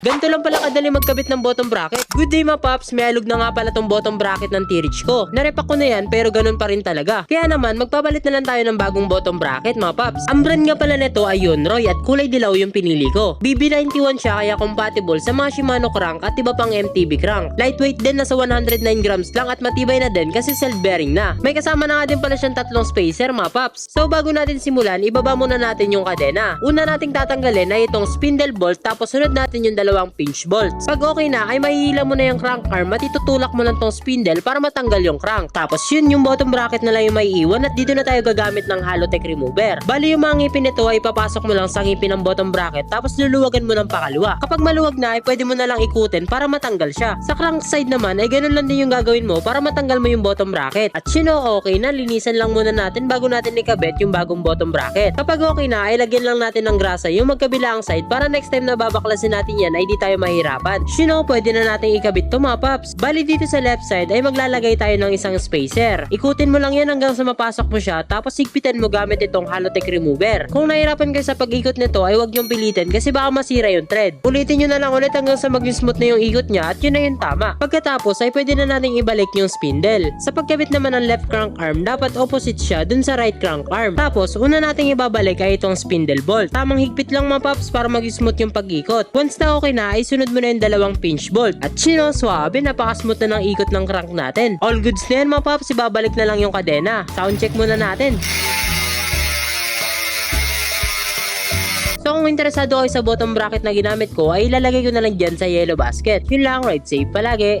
Ganito lang pala kadali magkabit ng bottom bracket. Good day mga paps, may alog na nga pala tong bottom bracket ng T-Reach ko. Narepak ko na yan pero ganun pa rin talaga. Kaya naman, magpapalit na lang tayo ng bagong bottom bracket mga paps. Ang brand nga pala nito ay Yunroy at kulay dilaw yung pinili ko. BB91 siya kaya compatible sa mga Shimano crank at iba pang MTB crank. Lightweight din nasa 109 grams lang at matibay na din kasi self-bearing na. May kasama na nga din pala siyang tatlong spacer mga paps. So bago natin simulan, ibaba muna natin yung kadena. Una nating tatanggalin ay itong spindle bolt tapos sunod natin yung dalawang pinch bolts. Pag okay na ay mahihila mo na yung crank arm at itutulak mo lang tong spindle para matanggal yung crank. Tapos yun yung bottom bracket na lang yung may iwan at dito na tayo gagamit ng Halotech remover. Bali yung mga ngipin nito ay papasok mo lang sa ngipin ng bottom bracket tapos luluwagan mo ng pakaliwa. Kapag maluwag na ay pwede mo na lang ikutin para matanggal siya. Sa crank side naman ay ganun lang din yung gagawin mo para matanggal mo yung bottom bracket. At yun o, okay na, linisan lang muna natin bago natin ikabit yung bagong bottom bracket. Kapag okay na ay lagyan lang natin ng grasa yung magkabilang side para next time na babaklasin natin yan ay di tayo mahirapan. Shino, pwede na natin ikabit to mga paps. Bali dito sa left side ay maglalagay tayo ng isang spacer. Ikutin mo lang yan hanggang sa mapasok mo siya tapos higpitan mo gamit itong Halotech remover. Kung nahirapan kayo sa pag-ikot nito ay huwag niyong pilitin kasi baka masira yung thread. Ulitin nyo na lang ulit hanggang sa maging smooth na yung ikot niya at yun na yung tama. Pagkatapos ay pwede na nating ibalik yung spindle. Sa pagkabit naman ng left crank arm, dapat opposite siya dun sa right crank arm. Tapos, una nating ibabalik ay itong spindle bolt. Tamang higpit lang mga paps para maging smooth yung pag-ikot. Once na okay na, ay sunod mo na yung dalawang pinch bolt. At sino, swabe, napaka-smooth na ng ikot ng crank natin. All goods na yan mga paps, ibabalik na lang yung kadena. Sound check muna natin. So kung interesado kayo sa bottom bracket na ginamit ko, ay ilalagay ko na lang dyan sa yellow basket. Yun lang, ride safe palagi.